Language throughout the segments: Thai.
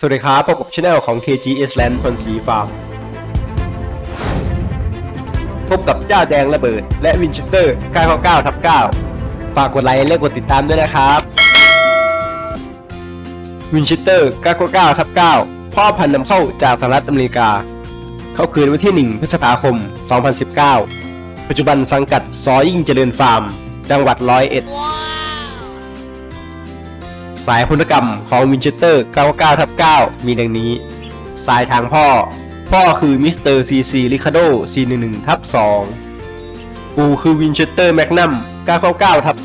สวัสดีครับ พบกับช anel ของ KGS Land พนสีฟาร์ม พบกับจ้าแดงระเบิด และวินชิเตอร์999ทับ9ฝากกดไลค์และกดติดตามด้วยนะครับ วินชิเตอร์999ทับ9พ่อพันธุ์นำเข้าจากสหรัฐอเมริกา เข้าคืนวันที่ 1 พฤษภาคม 2019 ปัจจุบันสังกัดซอยิ่งเจริญฟาร์ม จังหวัดร้อยเอ็ด สายพลกรรมของวินเชสเตอร์ 99ทับ9มีดังนี้ สายทางพ่อ พ่อคือมิสเตอร์ซีซีริคาโด411ทับ2ปู่คือวินเชสเตอร์แมกนัม999ทับ3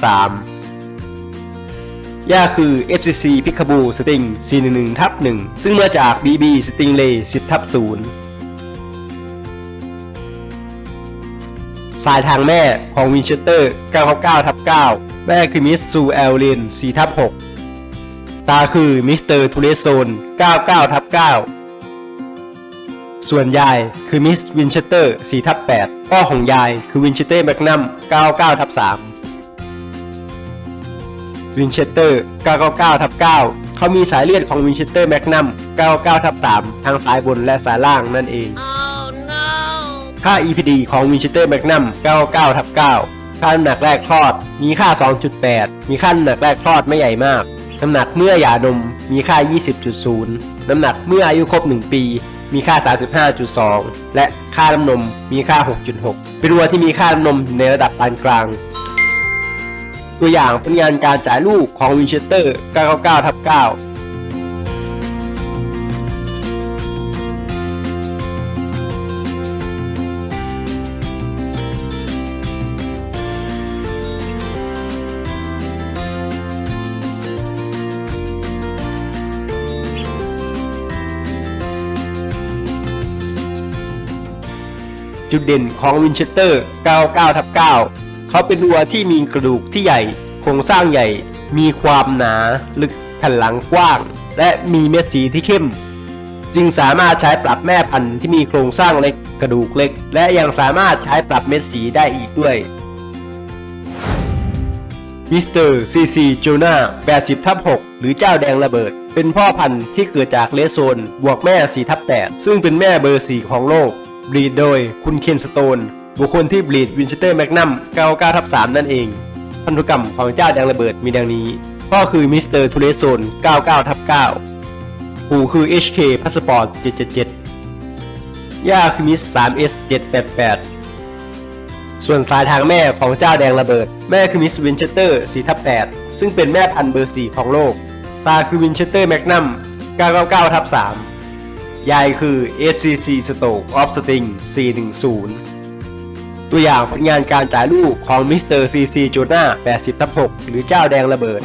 ย่าคือ FCC พิคาบูสติง411ทับ1ซึ่งมาจาก BB สติงเล10ทับ0สายทางแม่ของวินเชสเตอร์ 999 ทับ 9 แม่คือมิสซูแอลเลน4ทับ 6 ตาคือมิสเตอร์ทูเลโซน 99ทับ9ส่วนยายคือมิสวินเชสเตอร์4ทับ8พ่อของยายคือวินเชสเตอร์แมกนัม99ทับ3วินเชสเตอร์999ทับ9เขามีสายเลือดของวินเชสเตอร์แมกนัม99ทับ3ทางสายบนและสายล่างนั่นเอง Oh no! ค่า EPD ของวินเชสเตอร์แมกนัม99ทับ9ค่าน้ำหนักแรกคลอด มีค่า 2.8 มีค่าน้ำหนักแรกคลอดไม่ใหญ่มาก น้ำหนักเมื่อหย่านมมีค่า 20.0 น้ำหนักเมื่ออายุครบ 1 ปี มีค่า 35.2 และค่าน้ำนมมีค่า 6.6 เป็นวัวที่มีค่าน้ำนมในระดับปานกลาง ตัวอย่างผลงานการจ่ายลูกของวินเชสเตอร์ 999ทับ9 จุดเด่นของวินเชสเตอร์ 99ทับ9เขาเป็นวัวที่มีกระดูกที่ใหญ่ โครงสร้างใหญ่ มีความหนา ลึกแผ่นหลังกว้าง และมีเม็ดสีที่เข้ม จึงสามารถใช้ปรับแม่พันธุ์ที่มีโครงสร้างเล็กกระดูกเล็ก และยังสามารถใช้ปรับเม็ดสีได้อีกด้วยมิสเตอร์ซีซีโจนา80ทับ6หรือเจ้าแดงระเบิด เป็นพ่อพันธุ์ที่เกิดจากเลสโซน บวกแม่4ทับ8ซึ่งเป็นแม่เบอร์ 4 ของโลก บรีดโดยคุณเคนสโตน บุคคลที่บรีดวินเชสเตอร์แมกนัม99ทับ3นั่นเอง พันธุกรรมของเจ้าแดงระเบิดมีดังนี้พ่อคือมิสเตอร์ทูเลสโซน99ทับ9ปู่คือ HK พาสปอร์ต777 ย่าคือมิส 3S 788 ส่วนสายทางแม่ของเจ้าแดงระเบิด แม่คือมิสวินเชสเตอร์4ทับ8ซึ่งเป็นแม่พันธุ์เบอร์4ของโลก ตาคือวินเชสเตอร์แมกนัม999ทับ3 ยายคือ FCC Stoke of Sting 410 ตัวอย่างผลงานการจ่ายลูกของมิสเตอร์ซีซีโจนา80ทับ6หรือเจ้าแดงระเบิด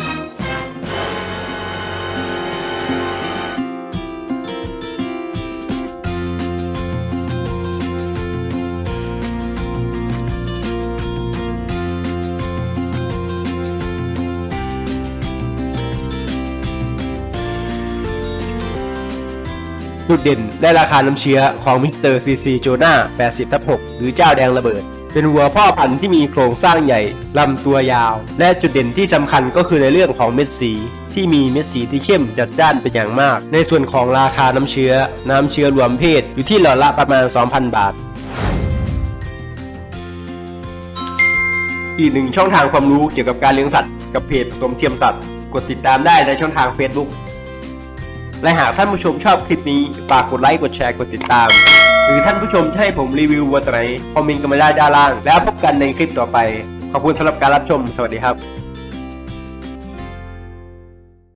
จุดเด่นและราคาน้ำเชื้อของมิสเตอร์ซีซีโจนา80ทับ6หรือเจ้าแดงระเบิด เป็นวัวพ่อพันธุ์ที่มีโครงสร้างใหญ่ลำตัวยาว และจุดเด่นที่สำคัญก็คือในเรื่องของเม็ดสีที่มีเม็ดสีที่เข้มจัดจ้านเป็นอย่างมาก ในส่วนของราคาน้ำเชื้อ น้ำเชื้อรวมเพศอยู่ที่หลอดละประมาณ 2,000 บาทอีกหนึ่งช่องทางความรู้เกี่ยวกับการเลี้ยงสัตว์กับเพจผสมเทียมสัตว์ กดติดตามได้ในช่องทาง Facebook และหากท่านผู้ชมชอบคลิปนี้ ฝากกดไลค์กดแชร์กดติดตาม หรือท่านผู้ชมจะให้ผมรีวิววัวตัวไหนคอมเมนต์กันมาได้ด้านล่าง แล้วพบกันในคลิปต่อไป ขอบคุณสำหรับการรับชม สวัสดีครับ